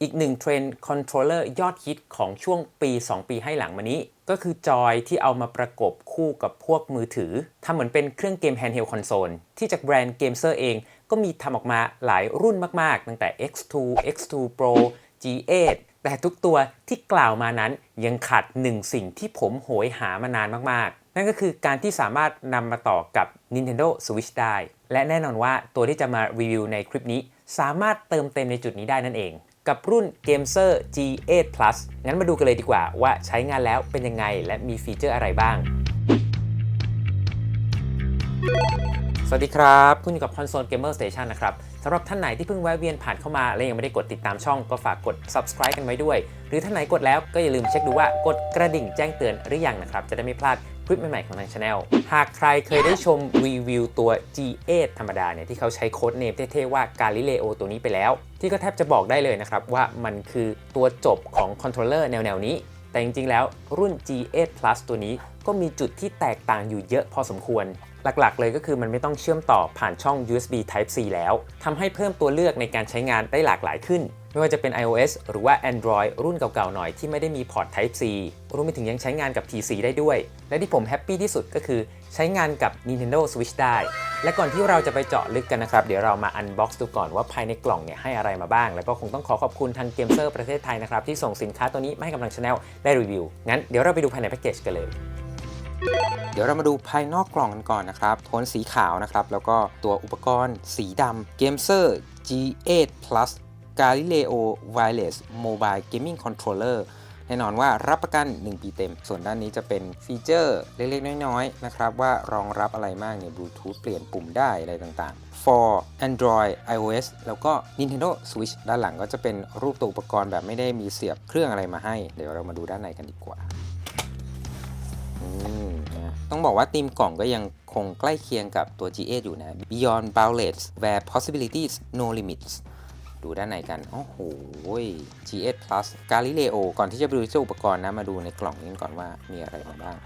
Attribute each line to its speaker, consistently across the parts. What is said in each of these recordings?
Speaker 1: อีกหนึ่งเทรนด์คอนโทรลเลอร์ยอดฮิตของช่วงปี 2 ปีให้หลังมานี้ ก็คือจอยที่เอามาประกบคู่กับพวกมือถือทำเหมือนเป็นเครื่องเกมแฮนด์เฮลคอนโซลที่จากแบรนด์เกมเซอร์เองก็มีทำออกมาหลายรุ่นมากๆ ตั้งแต่ X2 X2 Pro G8 แต่ทุกตัวที่กล่าวมานั้นยังขาดหนึ่งสิ่งที่ผมโหยหามานานมากๆ นั่นก็คือการที่สามารถนำมาต่อกับ Nintendo Switch ได้ และแน่นอนว่าตัวที่จะมารีวิวในคลิปนี้ สามารถเติมเต็มในจุดนี้ได้นั่นเอง กับรุ่น Gamer G8 Plus งั้นมาดูกันเลยดีกว่าว่าใช้งานแล้วเป็นยังไงและมีฟีเจอร์อะไรบ้าง สวัสดีครับ คุณอยู่กับ Console Gamer Station นะครับสำหรับท่านไหนที่เพิ่งแวะเวียนผ่านเข้ามา และยังไม่ได้กดติดตามช่องก็ฝากกด subscribe กันไว้ด้วย หรือท่านไหนกดแล้วก็อย่าลืมเช็คดูว่ากดกระดิ่งแจ้งเตือนหรือยังนะครับจะได้ไม่พลาด คลิปใหม่ๆของทางช anel หากใครเคยได้ชมรีวิวตัว G8 ธรรมดาเนี่ยที่เขาใช้โค้ดเนมเท่ๆว่ากาลิเลโอตัวนี้ไปแล้ว ที่ก็แทบจะบอกได้เลยนะครับว่ามันคือตัวจบของคอนโทรลเลอร์แนวๆนี้ แต่จริงๆแล้วรุ่น G8 Plus ตัวนี้ ก็มีจุดที่แตกต่างอยู่เยอะพอสมควร หลักๆ เลยก็คือมันไม่ต้องเชื่อมต่อผ่านช่อง USB Type C แล้วทำให้เพิ่มตัวเลือกในการใช้งานได้หลากหลายขึ้น ไม่ว่าจะเป็น iOS หรือว่า Android รุ่นเก่าๆหน่อยที่ไม่ได้มีพอร์ต Type C รวมไปถึงยังใช้งานกับ PC ได้ด้วย และที่ผมแฮปปี้ที่สุดก็คือใช้งานกับ Nintendo Switch ได้ และก่อนที่เราจะไปเจาะลึกกันนะครับ เดี๋ยวเรามา unbox ดูก่อนว่าภายในกล่องเนี่ยให้อะไรมาบ้าง แล้วก็คงต้องขอขอบคุณทางเกมเซอร์ประเทศไทยนะครับที่ส่งสินค้าตัวนี้มาให้กับทางช anel ได้รีวิวงั้นเดี๋ยวเราไปดูภายในแพ็กเกจกันเลย เดี๋ยวเรามาดูภายนอกกล่องกันก่อนนะครับโทนสีขาวนะครับ แล้วก็ตัวอุปกรณ์สีดำ Gamer G8 Plus Galileo Wireless Mobile Gaming Controller แน่นอนว่ารับประกัน 1 ปีเต็ม ส่วนด้านนี้จะเป็นฟีเจอร์เล็กๆ น้อยๆ นะครับ ว่ารองรับอะไรมากเนี่ย Bluetooth เปลี่ยนปุ่มได้อะไรต่างๆ for Android iOS แล้วก็ Nintendo Switch ด้านหลังก็จะเป็นรูปตัวอุปกรณ์แบบไม่ได้มีเสียบเครื่องอะไรมาให้ เดี๋ยวเรามาดูด้านในกันดีกว่า ต้องบอกว่าธีมกล่องก็ยังคงใกล้เคียงกับตัว G8 อยู่นะ Beyond Boundless Where Possibilities No Limits ดูด้านในกัน โอ้โห G8 Plus Galileo ก่อนที่จะไปดูเจ้าอุปกรณ์นะ มาดูในกล่องนี้ก่อนว่ามีอะไรมาบ้าง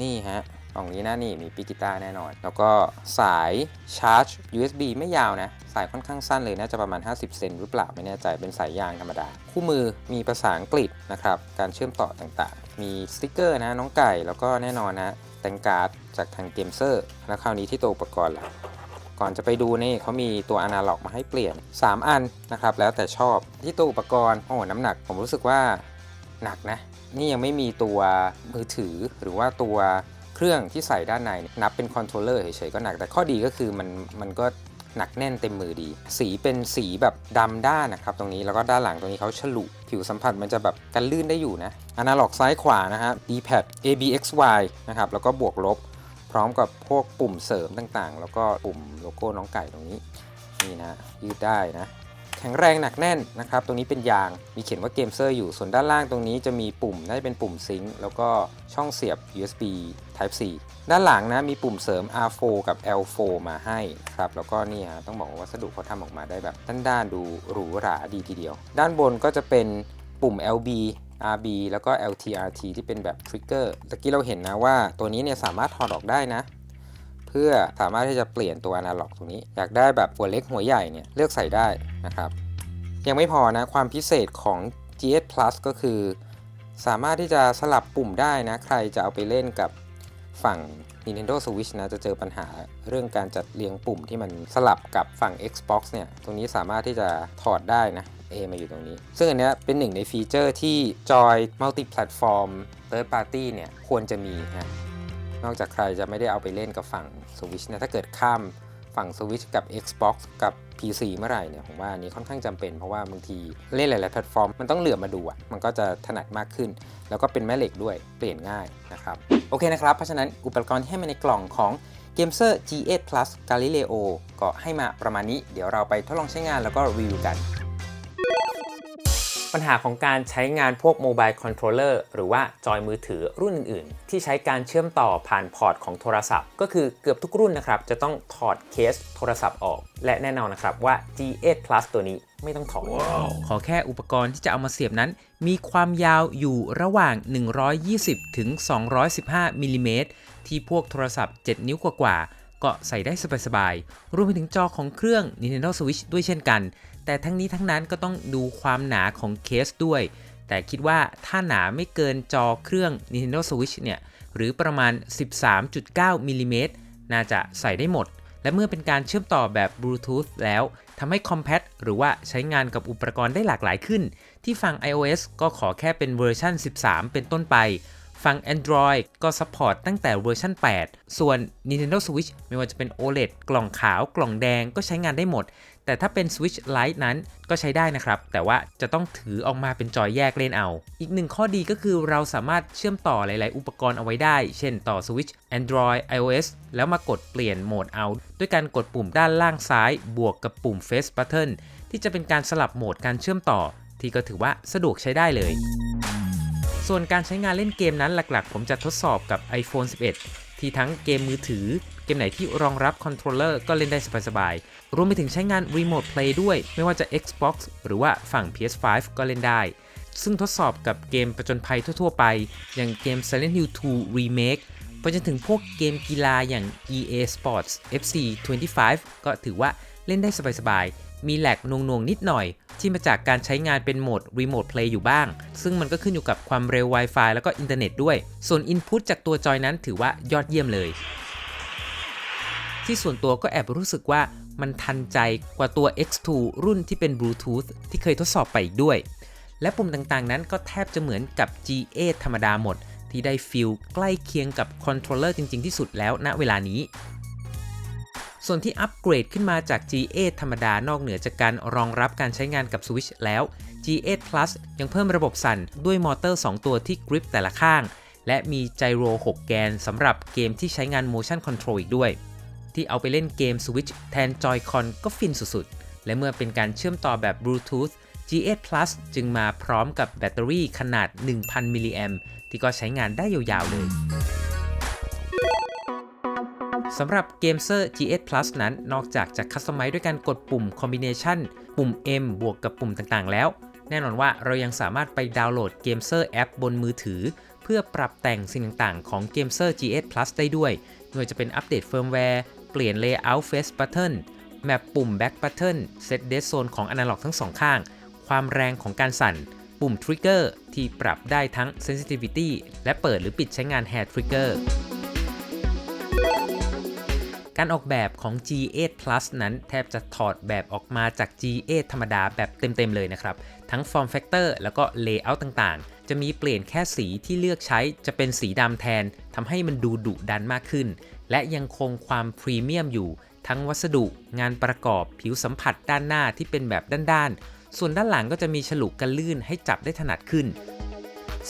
Speaker 1: นี่ฮะ กล่องนี้นะนี่มีปิกิต้าแน่นอน แล้วก็สายชาร์จ USB ไม่ยาวนะ สายค่อนข้างสั้นเลยน่าจะประมาณ 50 เซนหรือเปล่าไม่แน่ใจเป็นสายยางธรรมดา คู่มือมีภาษาอังกฤษนะครับ การเชื่อมต่อต่างๆ มีสติกเกอร์นะน้องไก่แล้วก็แน่นอนนะแตงการ์ดจากทางเกมเซอร์ แล้วคราวนี้ที่ตัวอุปกรณ์ละก่อนจะไปดูนี่เขามีตัวอนาล็อกมาให้เปลี่ยน 3 อันนะครับ แล้วแต่ชอบที่ตัวอุปกรณ์โอ้น้ำหนัก ผมรู้สึกว่าหนักนะ นี่ยังไม่มีตัวมือถือหรือว่าตัว เครื่องที่ใส่ด้านในนับเป็นคอนโทรลเลอร์เฉยๆก็หนัก แต่ข้อดีก็คือมันมันก็หนักแน่นเต็มมือดี สีเป็นสีแบบดำด้านนะครับตรงนี้แล้วก็ด้านหลังตรงนี้เขาฉลุผิวสัมผัสมันจะแบบกันลื่นได้อยู่นะอนาล็อกซ้ายขวานะฮะ D-pad ABXY นะครับแล้วก็บวกลบ พร้อมกับพวกปุ่มเสริมต่างๆ แล้วก็ปุ่มโลโก้น้องไก่ตรงนี้นี่นะยืดได้นะ แข็งแรงหนักแน่นนะครับ ตรงนี้เป็นยาง มีเขียนว่าเกมเซอร์อยู่ ส่วนด้านล่างตรงนี้จะมีปุ่ม น่าจะเป็นปุ่มซิงค์ แล้วก็ช่องเสียบ USB Type C ด้านหลังนะมีปุ่มเสริม R4 กับ L4 มาให้ครับ แล้วก็นี่ฮะต้องบอกว่าวัสดุเขาทำออกมาได้แบบด้านๆดูหรูหราดีทีเดียว ด้านบนก็จะเป็นปุ่ม LB RB แล้วก็ LTRT ที่เป็นแบบทริกเกอร์ตะกี้เราเห็นนะว่าตัวนี้เนี่ยสามารถถอดออกได้นะ เพื่อสามารถที่จะเปลี่ยนตัวอนาล็อกตรงนี้ อยากได้แบบหัวเล็กหัวใหญ่เนี่ยเลือกใส่ได้นะครับ ยังไม่พอนะความพิเศษของ GS Plus ก็คือ สามารถที่จะสลับปุ่มได้นะ ใครจะเอาไปเล่นกับฝั่ง Nintendo Switch นะจะเจอปัญหาเรื่องการจัดเรียงปุ่มที่มันสลับกับฝั่ง Xbox เนี่ย ตรงนี้สามารถที่จะถอดได้นะ A มาอยู่ตรงนี้ ซึ่งอันนี้เป็นหนึ่งในฟีเจอร์ที่ Joy Multi Platform Third Party เนี่ย ควรจะมีนะ นอกจากใครจะไม่ได้เอาไปเล่นกับฝั่ง Switch นะถ้าเกิดข้ามฝั่ง Switch กับ Xbox กับ PC เมื่อไหร่เนี่ยผมว่าอันนี้ค่อนข้างจำเป็นเพราะว่าบางทีเล่นหลาย ๆ แพลตฟอร์ม มันต้องเหลือมาดูอะมันก็จะถนัดมากขึ้น แล้วก็เป็นแม่เหล็กด้วยเปลี่ยนง่ายนะครับ โอเคนะครับ เพราะฉะนั้นอุปกรณ์ที่ให้มาในกล่องของ g a m e r G8 Plus Galileo ก็ให้มาประมาณนี้ เดี๋ยวเราไปทดลองใช้งานแล้วก็รีวิวกัน ปัญหาของการใช้งานพวกโมบายคอนโทรลเลอร์หรือว่าจอยมือถือรุ่นอื่นๆ ที่ใช้การเชื่อมต่อผ่านพอร์ตของโทรศัพท์ ก็คือเกือบทุกรุ่นนะครับ จะต้องถอดเคสโทรศัพท์ออก และแน่นอนนะครับว่า G8 Plus ตัวนี้ไม่ต้องถอดขอแค่อุปกรณ์ที่จะเอามาเสียบนั้น มีความยาวอยู่ระหว่าง 120ถึง215มิลลิเมตรที่พวกโทรศัพท์ 7 นิ้วกว่าๆ ก็ใส่ได้สบายๆ รวมไปถึงจอของเครื่อง Nintendo Switch ด้วยเช่นกัน แต่ทั้งนี้ทั้งนั้นก็ต้องดูความหนาของเคสด้วย แต่คิดว่าถ้าหนาไม่เกินจอเครื่อง Nintendo Switch เนี่ย หรือประมาณ 13.9มิลลิเมตรน่าจะใส่ได้หมด และเมื่อเป็นการเชื่อมต่อแบบบลูทูธแล้วทำให้ Compact หรือว่าใช้งานกับอุปกรณ์ได้หลากหลายขึ้น ที่ฝั่ง iOS ก็ขอแค่เป็นเวอร์ชัน13 เป็นต้นไป ฝั่ง Android ก็ซัพพอร์ตตั้งแต่เวอร์ชัน8 ส่วน Nintendo Switch ไม่ว่าจะเป็น OLED กล่องขาวกล่องแดงก็ใช้งานได้หมด แต่ถ้าเป็น Switch Lite นั้นก็ใช้ได้นะครับ แต่ว่าจะต้องถือออกมาเป็นจอยแยกเล่นเอา อีกหนึ่งข้อดีก็คือเราสามารถเชื่อมต่อหลาย ๆ อุปกรณ์เอาไว้ได้ เช่นต่อ Switch Android iOS แล้วมากดเปลี่ยนโหมดเอา ด้วยการกดปุ่มด้านล่างซ้าย บวกกับปุ่ม Face Button ที่จะเป็นการสลับโหมดการเชื่อมต่อ ที่ก็ถือว่าสะดวกใช้ได้เลย ส่วนการใช้งานเล่นเกมนั้นหลักๆ ผมจะทดสอบกับ iPhone 11 ที่ทั้งเกมมือถือ เกมไหนที่รองรับคอนโทรลเลอร์ก็เล่นได้สบายๆ รวมไปถึงใช้งาน Remote Play ด้วย ไม่ว่าจะ Xbox หรือว่าฝั่ง PS5 ก็เล่นได้ ซึ่งทดสอบกับเกมประจนภัยทั่วๆไป อย่างเกม Silent Hill 2 Remake ไปจนถึงพวกเกมกีฬาอย่าง EA Sports FC 25 ก็ถือว่าเล่นได้สบายๆ มีแหลกนวงๆนิดหน่อย ที่มาจากการใช้งานเป็นโหมด Remote Play อยู่บ้าง ซึ่งมันก็ขึ้นอยู่กับความเร็ว Wi-Fi แล้วก็อินเทอร์เน็ตด้วย ส่วน Input จากตัวจอยนั้นถือว่ายอดเยี่ยมเลย ที่ส่วนตัวก็แอบรู้สึกว่ามันทันใจกว่าตัว X2 รุ่นที่เป็น Bluetooth ที่เคยทดสอบไปอีกด้วย และปุ่มต่างๆ นั้นก็แทบจะเหมือนกับ G8 ธรรมดาหมด ที่ได้ฟิลใกล้เคียงกับคอนโทรลเลอร์จริง ๆ ที่สุดแล้วณเวลานี้ ส่วนที่อัปเกรดขึ้นมาจาก G8 ธรรมดานอกเหนือจากการรองรับการใช้งานกับ Switch แล้ว G8 Plus ยังเพิ่มระบบสั่นด้วยมอเตอร์ 2 ตัวที่กริปแต่ละข้าง และมีไจโร 6 แกนสำหรับเกมที่ใช้งาน motion control อีกด้วย ที่เอาไปเล่นเกม Switch แทน Joy-Con ก็ฟินสุดๆ และเมื่อเป็นการเชื่อมต่อแบบ Bluetooth G8 Plus จึงมาพร้อมกับแบตเตอรี่ขนาด 1,000 มิลลิแอมที่ก็ใช้งานได้ยาวๆเลย สำหรับเกมเซอร์ G8 Plus นั้น นอกจากจะคัสตอมไมซ์ด้วยการกดปุ่มคอมบิเนชันปุ่ม M บวกกับปุ่มต่างๆ แล้ว แน่นอนว่าเรายังสามารถไปดาวน์โหลดเกมเซอร์แอปบนมือถือ เพื่อปรับแต่งสิ่งต่างๆ ของเกมเซอร์ G8 Plus ได้ด้วยไม่ว่าจะเป็นอัปเดตเฟิร์มแวร์เปลี่ยน Layout Face Button แมปปุ่ม Back Button เซต Dead Zone ของ Analog ทั้งสองข้าง ความแรงของการสั่น ปุ่ม Trigger ที่ปรับได้ทั้ง Sensitivity และเปิดหรือปิดใช้งาน Hair Trigger การออกแบบของ G8 Plus นั้นแทบจะถอดแบบออกมาจาก G8 ธรรมดาแบบเต็มๆเลยนะครับ ทั้ง Form Factor แล้วก็ Layout ต่างๆ จะมีเปลี่ยนแค่สีที่เลือกใช้จะเป็นสีดำแทนทำให้มันดูดุดันมากขึ้น และยังคงความพรีเมียมอยู่ ทั้งวัสดุ งานประกอบ ผิวสัมผัสด้านหน้าที่เป็นแบบด้านๆ ส่วนด้านหลังก็จะมีฉลุกันลื่นให้จับได้ถนัดขึ้น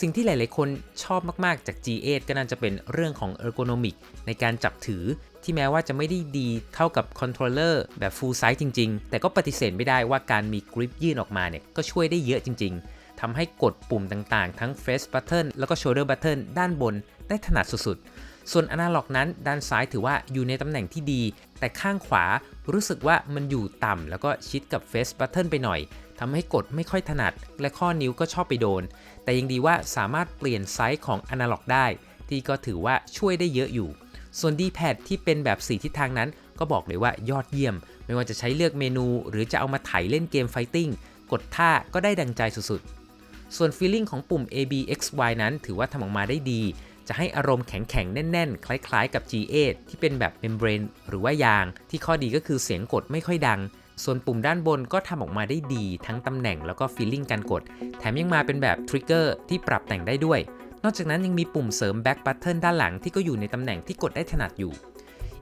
Speaker 1: สิ่งที่หลาย ๆ คนชอบมาก ๆ จาก G8 ก็น่าจะเป็นเรื่องของ ergonomic ในการจับถือ ที่แม้ว่าจะไม่ได้ดีเท่ากับคอนโทรลเลอร์แบบ full size จริง ๆ แต่ก็ปฏิเสธไม่ได้ว่าการมีกริปยื่นออกมาเนี่ยก็ช่วยได้เยอะจริง ๆทำให้กดปุ่มต่างๆ ทั้ง face button แล้วก็ shoulder button ด้านบนได้ถนัดสุดๆ ส่วน analog นั้นด้านซ้ายถือว่าอยู่ในตำแหน่งที่ดี แต่ข้างขวารู้สึกว่ามันอยู่ต่ำแล้วก็ชิดกับ face button ไปหน่อยทำให้กดไม่ค่อยถนัด และข้อนิ้วก็ชอบไปโดน แต่ยังดีว่าสามารถเปลี่ยนไซส์ของ Analog ได้ ที่ก็ถือว่าช่วยได้เยอะอยู่ ส่วน D-pad ที่เป็นแบบ 4 ทิศทางนั้น ก็บอกเลยว่ายอดเยี่ยม ไม่ว่าจะใช้เลือกเมนู หรือจะเอามาไถเล่นเกม Fighting กดท่าก็ได้ดังใจสุดๆ ส่วน feeling ของปุ่ม A B X Y นั้น ถือว่าทำออกมาได้ดี จะให้อารมณ์แข็งๆ แน่น ๆ คล้ายๆ กับ G8 ที่เป็นแบบ membrane หรือว่ายาง ที่ข้อดีก็คือเสียงกดไม่ค่อยดัง ส่วนปุ่มด้านบนก็ทำออกมาได้ดี ทั้งตำแหน่งแล้วก็ feeling การกด แถมยังมาเป็นแบบ trigger ที่ปรับแต่งได้ด้วย นอกจากนั้นยังมีปุ่มเสริม back button ด้านหลังที่ก็อยู่ในตำแหน่งที่กดได้ถนัดอยู่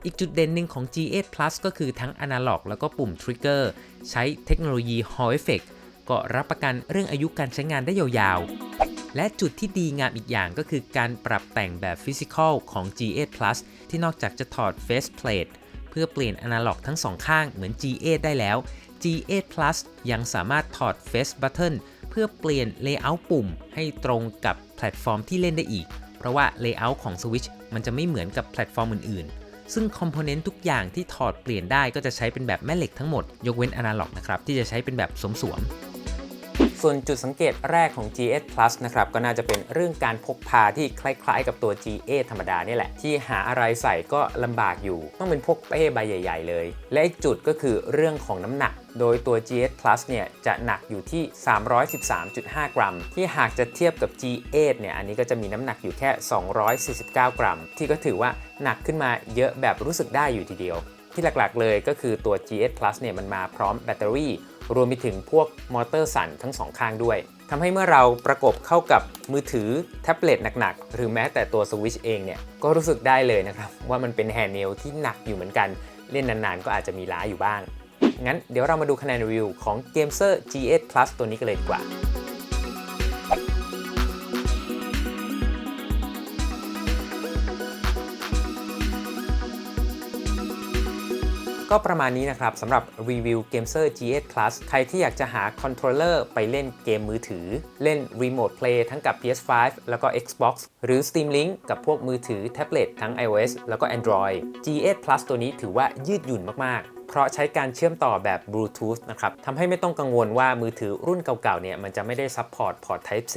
Speaker 1: อีกจุดเด่นหนึ่งของ G8 Plus ก็คือทั้ง Analog แล้วก็ปุ่ม Trigger ใช้เทคโนโลยี Hall Effect ก็รับประกันเรื่องอายุการใช้งานได้ยาวๆ และจุดที่ดีงามอีกอย่างก็คือการปรับแต่งแบบ Physical ของ G8 Plus ที่นอกจากจะถอด Face Plate เพื่อเปลี่ยน Analog ทั้งสองข้างเหมือน G8 ได้แล้ว G8 Plus ยังสามารถถอด Face Button เพื่อเปลี่ยน Layout ปุ่มให้ตรงกับแพลตฟอร์มที่เล่นได้อีก เพราะว่า Layout ของ Switch มันจะไม่เหมือนกับแพลตฟอร์มอื่นๆ ซึ่งคอมโพเนนต์ทุกอย่างที่ถอดเปลี่ยนได้ก็จะใช้เป็นแบบแม่เหล็กทั้งหมด ยกเว้น Analog นะครับที่จะใช้เป็นแบบสวมๆส่วนจุดสังเกตแรกของ G8 Plus นะครับก็น่าจะเป็นเรื่องการพกพาที่คล้ายๆ กับตัว G8 ธรรมดานี่แหละ ที่หาอะไรใส่ก็ลำบากอยู่ ต้องเป็นพกเป้ใบใหญ่ ๆ เลย และอีกจุดก็คือเรื่องของน้ำหนัก โดยตัว GS Plus เนี่ยจะหนักอยู่ที่ 313.5 กรัม ที่หากจะเทียบกับ G8 เนี่ยอันนี้ก็จะมีน้ำหนักอยู่แค่ 249 กรัม ที่ก็ถือว่าหนักขึ้นมาเยอะแบบรู้สึกได้อยู่ทีเดียว ที่หลักๆเลยก็คือตัว GS Plus เนี่ยมันมาพร้อมแบตเตอรี่ รวมไปถึงพวกมอเตอร์สั่นทั้งสองข้างด้วยทำให้เมื่อเราประกบเข้ากับมือถือแท็บเล็ตหนักๆ หรือแม้แต่ตัวสวิชเองเนี่ยก็รู้สึกได้เลยนะครับว่ามันเป็นแฮนด์เนลที่หนักอยู่เหมือนกัน เล่นนานๆ ก็อาจจะมีล้าอยู่บ้าง งั้นเดี๋ยวเรามาดูคะแนนรีวิวของ Gamer G8 Plus ตัวนี้กันเลยดีกว่าก็ประมาณนี้นะครับสำหรับรีวิว Gamer G8 Plus ใครที่อยากจะหาคอนโทรลเลอร์ไปเล่นเกมมือถือ เล่น Remote Play ทั้งกับ PS5 แล้วก็ Xbox หรือ Steam Link กับพวกมือถือแท็บเล็ตทั้ง iOS แล้วก็ Android G8 Plus ตัวนี้ถือว่ายืดหยุ่นมากๆ เพราะใช้การเชื่อมต่อแบบบลูทูธนะครับทำให้ไม่ต้องกังวลว่ามือถือรุ่นเก่าๆเนี่ยมันจะไม่ได้ซัพพอร์ตพอร์ต Type C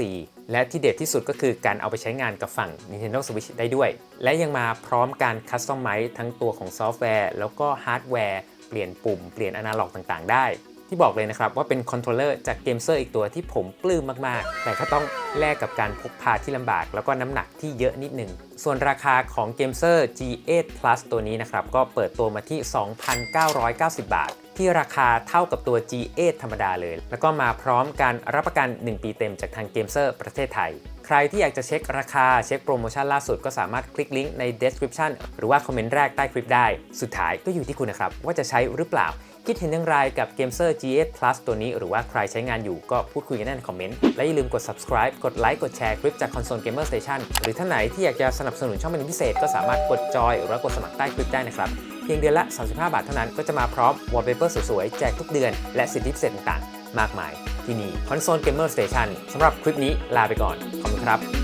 Speaker 1: และที่เด็ดที่สุดก็คือการเอาไปใช้งานกับฝั่ง Nintendo Switch ได้ด้วย และยังมาพร้อมการคัสตอมไมซ์ทั้งตัวของซอฟต์แวร์ แล้วก็ฮาร์ดแวร์ เปลี่ยนปุ่ม เปลี่ยนอนาล็อกต่างๆ ได้ ที่บอกเลยนะครับว่าเป็นคอนโทรลเลอร์จากเกมเซอร์อีกตัวที่ผมปลื้มมากๆ แต่ก็ต้องแลกกับการพกพาที่ลำบาก แล้วก็น้ำหนักที่เยอะนิดนึง ส่วนราคาของเกมเซอร์ G8 Plus ตัวนี้นะครับก็เปิดตัวมาที่ 2,990 บาทที่ราคาเท่ากับตัว G8 ธรรมดาเลย แล้วก็มาพร้อมการรับประกัน 1 ปีเต็มจากทางเกมเซอร์ประเทศไทย ใครที่อยากจะเช็คราคาเช็คโปรโมชั่นล่าสุดก็สามารถคลิกลิงก์ใน description หรือว่าคอมเมนต์แรกใต้คลิปได้ สุดท้ายก็อยู่ที่คุณนะครับ ว่าจะใช้หรือเปล่า คิดเห็นอย่างไรกับ g a m e r G8 Plus ตัวนี้ หรือว่าใครใช้งานอยู่ก็พูดคุยกันได้ในคอมเมนต์ และอย่าลืมกด subscribe กดไลค์กดแชร์คลิปจาก Console Gamer Station หรือท่านไหนที่อยากจะสนับสนุนช่องเป็นพิเศษก็สามารถกดจอยหรือกดสมัครใต้คลิปได้นะครับเพียงเดือนละ 35 บาทเท่านั้นก็จะมาพร้อม wallpaper สวยๆแจกทุกเดือนและสิทธิพิเศษต่างๆ มากมายที่นี่ Console Gamer Station สำหรับคลิปนี้ลาไปก่อนขอบคุณครับ